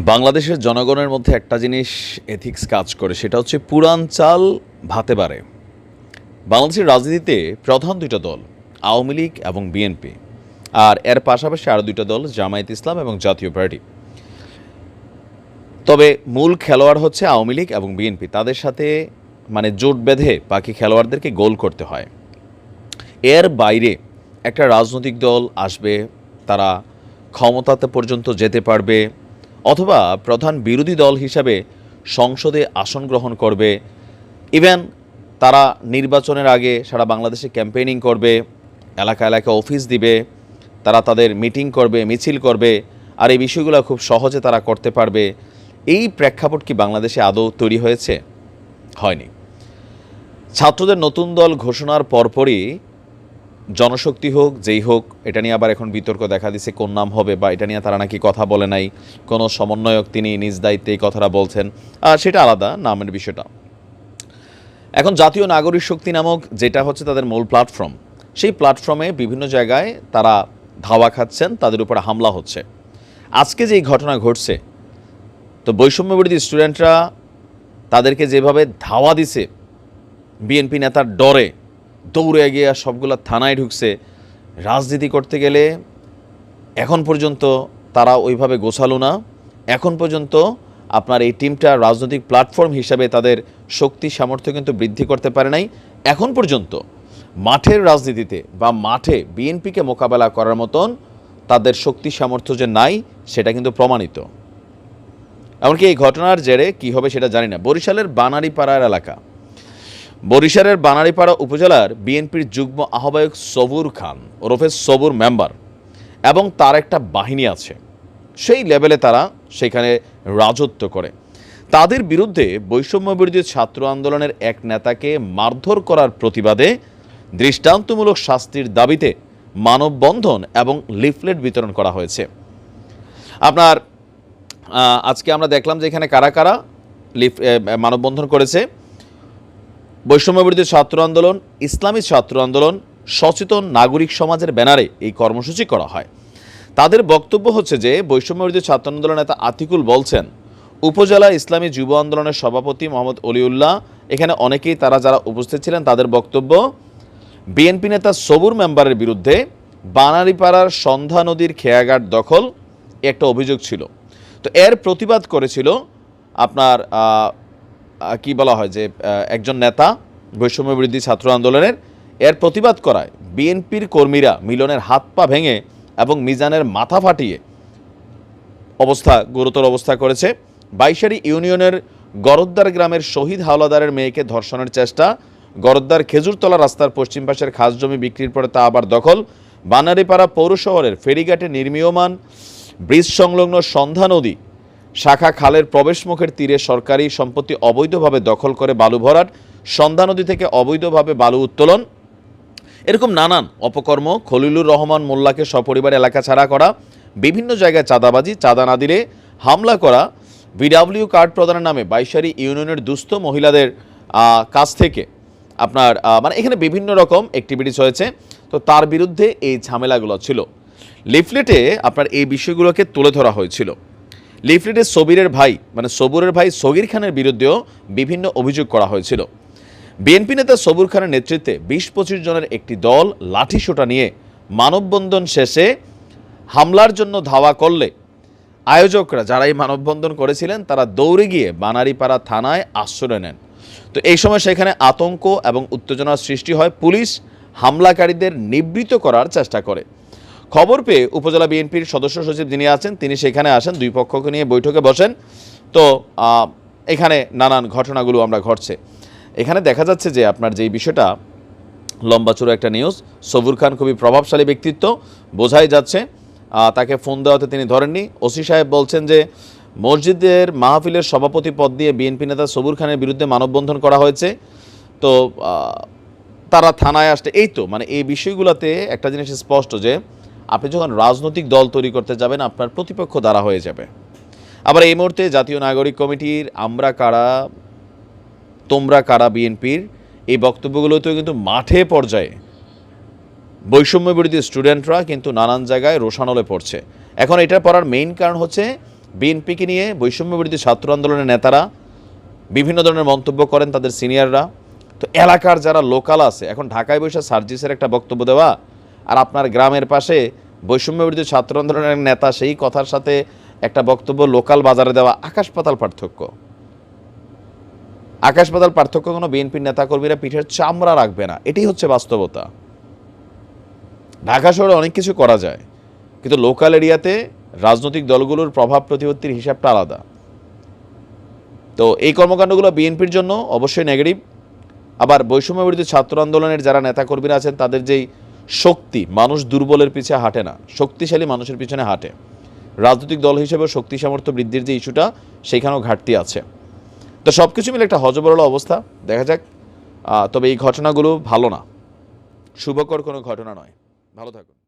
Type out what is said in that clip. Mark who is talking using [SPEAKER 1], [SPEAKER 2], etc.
[SPEAKER 1] বাংলাদেশের জনগণের মধ্যে একটা জিনিস এথিক্স কাজ করে, সেটা হচ্ছে পুরান চাল ভাতে বাড়ে বাংলাদেশের রাজনীতিতে প্রধান দুইটা দল, আওয়ামী লীগ এবং বিএনপি। আর এর পাশাপাশি আরও দুইটা দল, জামায়াত ইসলাম এবং জাতীয় পার্টি। তবে মূল খেলোয়াড় হচ্ছে আওয়ামী লীগ এবং বিএনপি। তাদের সাথে মানে জোট বেঁধে বাকি খেলোয়াড়দেরকে গোল করতে হয়। এর বাইরে একটা রাজনৈতিক দল আসবে, তারা ক্ষমতাতে পর্যন্ত যেতে পারবে অথবা প্রধান বিরোধী দল হিসাবে সংসদে আসন গ্রহণ করবে। ইভেন তারা নির্বাচনের আগে সারা বাংলাদেশে ক্যাম্পেইনিং করবে এলাকা এলাকা অফিস দিবে, তারা তাদের মিটিং করবে, মিছিল করবে, আর এই বিষয়গুলো খুব সহজে তারা করতে পারবে। এই প্রেক্ষাপট কি বাংলাদেশে আদৌ তৈরি হয়েছে? হয়নি। ছাত্রদের নতুন দল ঘোষণার পরপরই জনশক্তি হোক, যেই হোক, এটা নিয়ে আবার এখন বিতর্ক দেখা দিছে, কোন নাম হবে বা এটা নিয়ে তারা নাকি কথা বলে নাই। কোনো সমন্বয়ক তিনি নিজ দায়িত্বে এই কথাটা বলছেন। সেটা আলাদা নামের বিষয়টা। এখন জাতীয় নাগরিক শক্তি নামক যেটা হচ্ছে তাদের মূল প্ল্যাটফর্ম সেই প্ল্যাটফর্মে বিভিন্ন জায়গায় তারা ধাওয়া খাচ্ছেন, তাদের উপর হামলা হচ্ছে। আজকে যে ঘটনা ঘটছে, তো বৈষম্য বিরোধী স্টুডেন্টরা তাদেরকে যেভাবে ধাওয়া দিছে, বিএনপি নেতার ডরে দৌড়ে গিয়ে সবগুলা থানায় ঢুকছে। রাজনীতি করতে গেলে এখন পর্যন্ত তারা ওইভাবে গোছালো না। এখন পর্যন্ত আপনার এই টিমটা রাজনৈতিক প্ল্যাটফর্ম হিসাবে তাদের শক্তি, সামর্থ্য কিন্তু বৃদ্ধি করতে পারে নাই। এখন পর্যন্ত মাঠের রাজনীতিতে বা মাঠে বিএনপিকে মোকাবেলা করার মতন তাদের শক্তি, সামর্থ্য যে নাই, সেটা কিন্তু প্রমাণিত। এমনকি এই ঘটনার জেরে কি হবে সেটা জানি না। বরিশালের বানারীপাড়ার এলাকা বরিশালের বানারীপাড়া উপজেলার বিএনপির যুগ্ম আহ্বায়ক সবুর খান ওরফে সবুর মেম্বার এবং তার একটা বাহিনী আছে। সেই লেভেলে তারা সেখানে রাজত্ব করে। তাদের বিরুদ্ধে বৈষম্য বিরোধী ছাত্র আন্দোলনের এক নেতাকে মারধর করার প্রতিবাদে দৃষ্টান্তমূলক শাস্তির দাবিতে মানববন্ধন এবং লিফলেট বিতরণ করা হয়েছে। আপনার আজকে আমরা দেখলাম যে এখানে কারা কারা লিফ মানববন্ধন করেছে। বৈষম্য বিরোধী ছাত্র আন্দোলন, ইসলামী ছাত্র আন্দোলন, সচেতন নাগরিক সমাজের ব্যানারে এই কর্মসূচি করা হয়। তাদের বক্তব্য হচ্ছে যে বৈষম্য বিরোধী ছাত্র আন্দোলন নেতা আতিকুল বলছেন, উপজেলা ইসলামী যুব আন্দোলনের সভাপতি মোহাম্মদ অলিউল্লাহ, এখানে অনেকেই তারা যারা উপস্থিত ছিলেন তাদের বক্তব্য, বিএনপি নেতা সবুর মেম্বারের বিরুদ্ধে বানারীপাড়ার সন্ধ্যা নদীর খেয়াঘাট দখল একটা অভিযোগ ছিল। তো এর প্রতিবাদ করেছিল আপনার কি বলা হয় যে একজন নেতা বৈষম্য বিরোধী ছাত্র আন্দোলনের এর প্রতিবাদ করায় বিএনপির কর্মীরা মিলনের হাত পা ভেঙে এবং মিজানের মাথা ফাটিয়ে অবস্থা, গুরুতর অবস্থা করেছে। বাইশারি ইউনিয়নের গরদ্দার গ্রামের শহীদ হাওলাদারের মেয়েকে ধর্ষণের চেষ্টা। গরদ্দার খেজুরতলা রাস্তার পশ্চিম পাশের খাস জমি বিক্রির পরে তা আবার দখল। বানারীপাড়া পৌর শহরের ফেরিঘাটে নির্মীয়মান ব্রিজ সংলগ্ন সন্ধ্যা নদী শাখা খালের প্রবেশমুখের তীরে সরকারি সম্পত্তি অবৈধভাবে দখল করে বালু ভরাট, সন্ধ্যা নদী থেকে অবৈধভাবে বালু উত্তোলন, এরকম নানান অপকর্ম, খলিলুর রহমান মোল্লাকে সপরিবার এলাকা ছাড়া করা, বিভিন্ন জায়গায় চাঁদাবাজি, চাঁদা না দিলে হামলা করা ভিডাব্লিউ কার্ড প্রদানের নামে বাইশারি ইউনিয়নের দুস্থ মহিলাদের কাছ থেকে আপনার মানে এখানে বিভিন্ন রকম অ্যাক্টিভিটিস হয়েছে। তো তার বিরুদ্ধে এই ঝামেলাগুলো ছিল। লিফলেটে আপনার এই বিষয়গুলোকে তুলে ধরা হয়েছিল। লিফলেটে সবিরের ভাই মানে সবুরের ভাই সগির খানের বিরুদ্ধেও বিভিন্ন অভিযোগ করা হয়েছিল। বিএনপি নেতা সবুর খানের নেতৃত্বে বিশ পঁচিশ জনের একটি দল লাঠিসোঁটা নিয়ে মানববন্ধন শেষে হামলার জন্য ধাওয়া করলে। আয়োজকরা যারা এই মানববন্ধন করেছিলেন, তারা দৌড়ে গিয়ে বানারীপাড়া থানায় আশ্রয় নেন। তো এই সময় সেখানে আতঙ্ক এবং উত্তেজনার সৃষ্টি হয়। পুলিশ হামলাকারীদের নিবৃত করার চেষ্টা করে। খবর পেয়ে উপজেলা বিএনপির সদস্য সচিব যিনি আছেন, তিনি সেখানে আসেন, দুই পক্ষকে নিয়ে বৈঠকে বসেন। তো এখানে নানান ঘটনাগুলো আমরা ঘটছে। এখানে দেখা যাচ্ছে যে আপনার যেই বিষয়টা লম্বা চূড়া একটা নিউজ, সবুর খান খুবই প্রভাবশালী ব্যক্তিত্ব, বোঝাই যাচ্ছে তাকে ফোন দেওয়াতে তিনি ধরেননি। ওসি সাহেব বলছেন যে, মসজিদের মাহফিলের সভাপতি পদ দিয়ে বিএনপি নেতা সবুর খানের বিরুদ্ধে মানববন্ধন করা হয়েছে। তো তারা থানায় আসতে, এই তো মানে এই বিষয়গুলোতে একটা জিনিস স্পষ্ট যে আপনি যখন রাজনৈতিক দল তৈরি করতে যাবেন, আপনার প্রতিপক্ষ দ্বারা হয়ে যাবে। আবার এই মুহূর্তে জাতীয় নাগরিক কমিটির আমরা কারা, তোমরা কারা বিএনপির, এই বক্তব্যগুলোতেও কিন্তু মাঠে পর্যায়ে বৈষম্য বিরোধী স্টুডেন্টরা কিন্তু নানান জায়গায় রোশানলে পড়ছে। এখন এটা পড়ার মেইন কারণ হচ্ছে বিএনপিকে নিয়ে বৈষম্য বিরোধী ছাত্র আন্দোলনের নেতারা, বিভিন্ন ধরনের মন্তব্য করেন তাদের সিনিয়ররা। তো এলাকার যারা লোকাল আছে, এখন ঢাকায় বসে সার্জিসের একটা বক্তব্য দেওয়া, আর আপনার গ্রামের পাশে বৈষম্য বিরোধী ছাত্র আন্দোলনের নেতা সেই কথার সাথে একটা বক্তব্য, লোকাল বাজারে দেওয়া আকাশ পাতাল পার্থক্য। আকাশ পাতাল পার্থক্য কোনো বিএনপির নেতাকর্মীরা পিঠের চামড়া রাখবে না। এটাই হচ্ছে বাস্তবতা। ঢাকা শহরে অনেক কিছু করা যায়, কিন্তু লোকাল এরিয়াতে রাজনৈতিক দলগুলোর প্রভাব প্রতিপত্তির হিসাবটা আলাদা। তো এই কর্মকাণ্ডগুলো বিএনপির জন্য অবশ্যই নেগেটিভ আবার বৈষম্য বিরোধী ছাত্র আন্দোলনের যারা নেতাকর্মীরা আছেন, তাদের যেই শক্তি, মানুষ দুর্বলের পিছে হাঁটে না, শক্তিশালী মানুষের পিছনে হাঁটে। রাজনৈতিক দল হিসেবে শক্তি সামর্থ্য বৃদ্ধির যে ইস্যুটা সেইখানেও ঘাটতি আছে। তো সব কিছু মিলে একটা হজবরল অবস্থা, দেখা যাক। তবে এই ঘটনাগুলো ভালো না। শুভকর কোনো ঘটনা নয়। ভালো থাকুন।